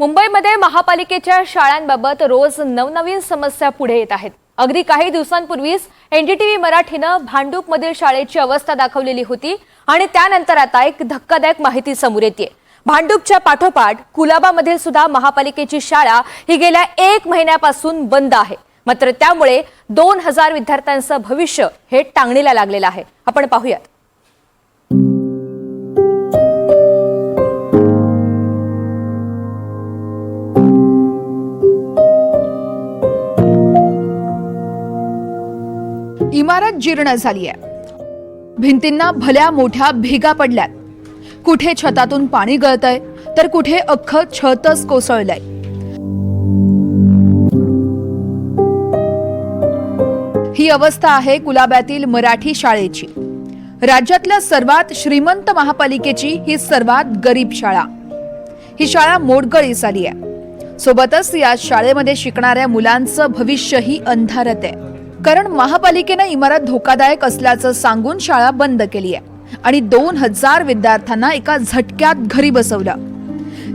मुंबईमध्ये महापालिकेच्या शाळांबाबत रोज नवनवीन समस्या पुढे येत आहेत. अगदी काही दिवसांपूर्वीच एनडीटीव्ही मराठीनं भांडूपमधील शाळेची अवस्था दाखवलेली होती आणि त्यानंतर आता एक धक्कादायक माहिती समोर येते भांडूपच्या पाठोपाठ कुलाबामधील सुद्धा महापालिकेची शाळा ही गेल्या एक महिन्यापासून बंद आहे. मात्र त्यामुळे दोन हजार विद्यार्थ्यांचं भविष्य हे टांगणीला लागलेलं आहे. आपण पाहूयात. इमारत जीर्ण झाली आहे. भिंतींना भल्या मोठ्या भेगा पडल्यात. कुठे छतातून पाणी गळतंय तर कुठे अख्खं छतच कोसळलंय. ही अवस्था आहे कुलाब्यातील मराठी शाळेची. राज्यातल्या सर्वात श्रीमंत महापालिकेची ही सर्वात गरीब शाळा. ही शाळा मोडगळी आली आहे. सोबतच या शाळेमध्ये शिकणाऱ्या मुलांचं भविष्यही अंधारत आहे. कारण महापालिकेनं इमारत धोकादायक असल्याचं सांगून शाळा बंद केली आहे. आणि दोन हजार विद्यार्थ्यांना एका झटक्यात घरी बसवलं.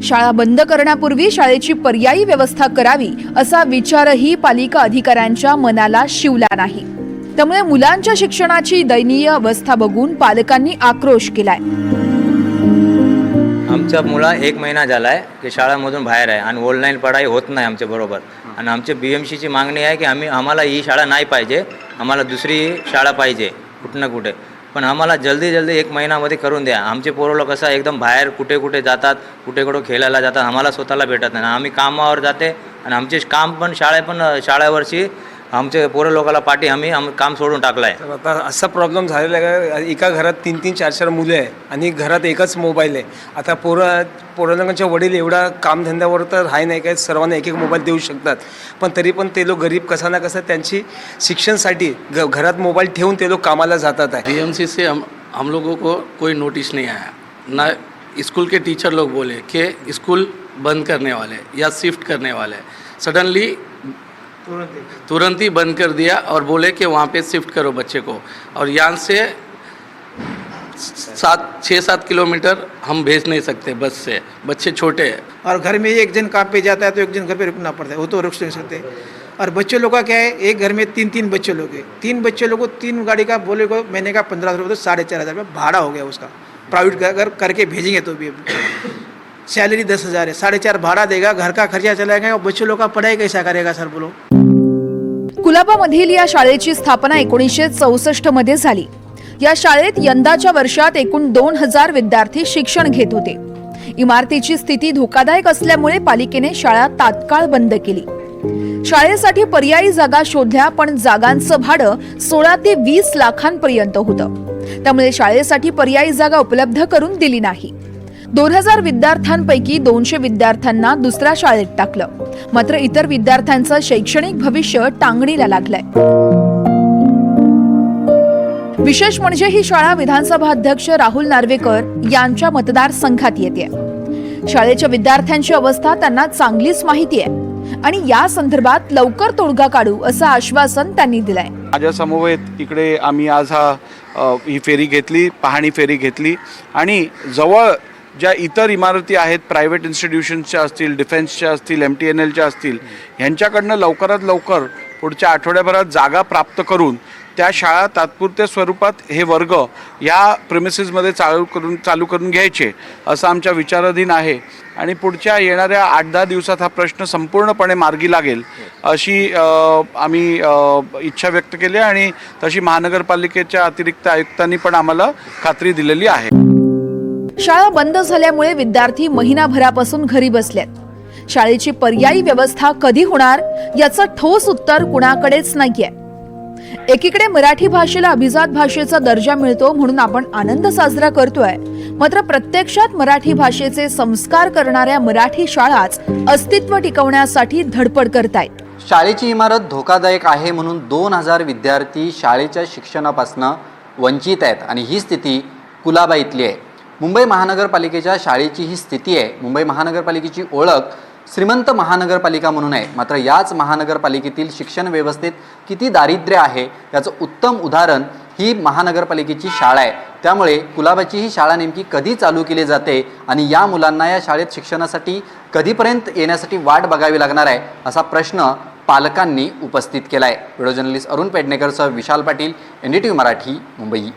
शाळा बंद करण्यापूर्वी शाळेची पर्यायी व्यवस्था करावी असा विचारही पालिका अधिकाऱ्यांच्या मनाला शिवला नाही. त्यामुळे मुलांच्या शिक्षणाची दयनीय अवस्था बघून पालकांनी आक्रोश केलाय. आमच्या मुला एक महिना झाला आहे की शाळामधून बाहेर आहे आणि ऑनलाईन पढाई होत नाही आमच्या बरोबर. आणि आमचे बी एम सीची मागणी आहे की आम्ही आम्हाला ही शाळा नाही पाहिजे आम्हाला दुसरी शाळा पाहिजे कुठं ना कुठे. पण आम्हाला जल्दी जल्दी एक महिन्यामध्ये करून द्या. आमचे पोरं लोक कसं एकदम बाहेर कुठे कुठे जातात कुठे कुठे खेळायला जातात आम्हाला स्वतःला भेटत नाही. आम्ही कामावर जाते आणि आमचे काम पण शाळे पण शाळेवरची आमचे पोरं लोकांना पाठी आम्ही आम काम सोडून टाकला आहे तर आता असा प्रॉब्लेम झालेला आहे का? एका घरात तीन तीन चार चार मुले आहे आणि घरात एकच मोबाईल आहे. आता पोरं पोरांच्या वडील एवढा कामधंद्यावर तर आहे नाही काय सर्वांना एक एक मोबाईल देऊ शकतात. पण तरी पण ते लोक गरीब कसा ना कसा त्यांची शिक्षणसाठी घ घरात मोबाईल ठेवून ते लोग कामाला जातात आहे. डीएमसी से हम हम लोगों को कोई नोटिस नहीं आया। ना स्कूल के टीचर लोग बोले कि स्कूल बंद करने वाले या शिफ्ट करने वाले। सडनली तुरंत ही बंद कर दिया और बोले कि वहाँ पे शिफ्ट करो बच्चे को। और यहाँ से सात छः सात किलोमीटर हम भेज नहीं सकते बस से। बच्चे छोटे हैं। और घर में एक जन काम पे जाता है तो एक जन घर पे रुकना पड़ता है वो तो रुक नहीं सकते। और बच्चे लोग का क्या है एक घर में तीन तीन बच्चे लोग हैं। तीन बच्चे लोग को तीन गाड़ी का बोले को महीने का पंद्रह सौ रुपये तो साढ़े चार हज़ार रुपये भाड़ा हो गया उसका। प्राइवेट अगर करके भेजेंगे तो भी। सैलरी दस हज़ार है साढ़े चार भाड़ा देगा घर का खर्चा चलाएगा और बच्चों लोग का पढ़ाई कैसा करेगा सर बोलो। कुलाबामधील या शाळेची स्थापना एकोणीसशे चौसष्टमध्ये झाली. या शाळेत यंदाच्या वर्षात एकूण दोन हजार विद्यार्थी शिक्षण घेत होते. इमारतीची स्थिती धोकादायक असल्यामुळे पालिकेने शाळा तात्काळ बंद केली. शाळेसाठी पर्यायी जागा शोधल्या पण जागांचं भाडं सोळा ते वीस लाखांपर्यंत होतं. त्यामुळे शाळेसाठी पर्यायी जागा उपलब्ध करून दिली नाही. दोन हजार विद्यार्थ्यांपैकी दोनशे विद्यार्थ्यांना दुसऱ्या शाळेत टाकलं. मात्र इतर विद्यार्थ्यांचं शैक्षणिक भविष्य टांगणीला लागलंय. विशेष म्हणजे ही शाळा विधानसभा अध्यक्ष राहुल नार्वेकर यांच्या मतदारसंघात येते. शाळेच्या विद्यार्थ्यांची अवस्था त्यांना चांगलीच माहिती आहे. आणि या संदर्भात लवकर तोडगा काढू असं आश्वासन त्यांनी दिलंय. माझ्या समवेत इकडे आम्ही आज हा ही फेरी घेतली पाहणी फेरी घेतली. आणि जवळ ज्या इतर इमारती आहेत प्रायव्हेट इन्स्टिट्यूशन्सच्या असतील डिफेन्सच्या असतील एम टी एन एलच्या असतील ह्यांच्याकडनं लवकरात लवकर पुढच्या आठवड्याभरात जागा प्राप्त करून त्या शाळा तात्पुरत्या स्वरूपात हे वर्ग या प्रेमिसेसमध्ये चालू करून चालू करून घ्यायचे असं आमच्या विचाराधीन आहे. आणि पुढच्या येणाऱ्या आठ दहा दिवसात हा प्रश्न संपूर्णपणे मार्गी लागेल अशी आम्ही इच्छा व्यक्त केली आहे आणि तशी महानगरपालिकेच्या अतिरिक्त आयुक्तांनी पण आम्हाला खात्री दिलेली आहे. शाळा बंद झाल्यामुळे विद्यार्थी महिनाभरापासून घरी बसल्यात शाळेची पर्यायी व्यवस्था कधी होणार याचं ठोस उत्तर कुणाकडेच नाहीये. एकीकडे मराठी भाषेला अभिजात भाषेचा दर्जा मिळतो म्हणून आपण आनंद साजरा करतोय मात्र प्रत्यक्षात मराठी भाषेचे संस्कार करणाऱ्या मराठी शाळाच अस्तित्व टिकवण्यासाठी धडपड करतायत. शाळेची इमारत धोकादायक आहे म्हणून दोन हजार विद्यार्थी शाळेच्या शिक्षणापासून वंचित आहेत आणि ही स्थिती कुलाबा इथली आहे. मुंबई महानगरपालिकेच्या शाळेची ही स्थिती आहे. मुंबई महानगरपालिकेची ओळख श्रीमंत महानगरपालिका म्हणून आहे. मात्र याच महानगरपालिकेतील शिक्षण व्यवस्थेत किती दारिद्र्य आहे याचं उत्तम उदाहरण ही महानगरपालिकेची शाळा आहे. त्यामुळे कुलाबाची ही शाळा नेमकी कधी चालू केली जाते आणि या मुलांना या शाळेत शिक्षणासाठी कधीपर्यंत येण्यासाठी वाट बघावी लागणार आहे असा प्रश्न पालकांनी उपस्थित केला आहे video journalist Arun पेडणेकरसह Vishal Patil N D T V Marathi Mumbai.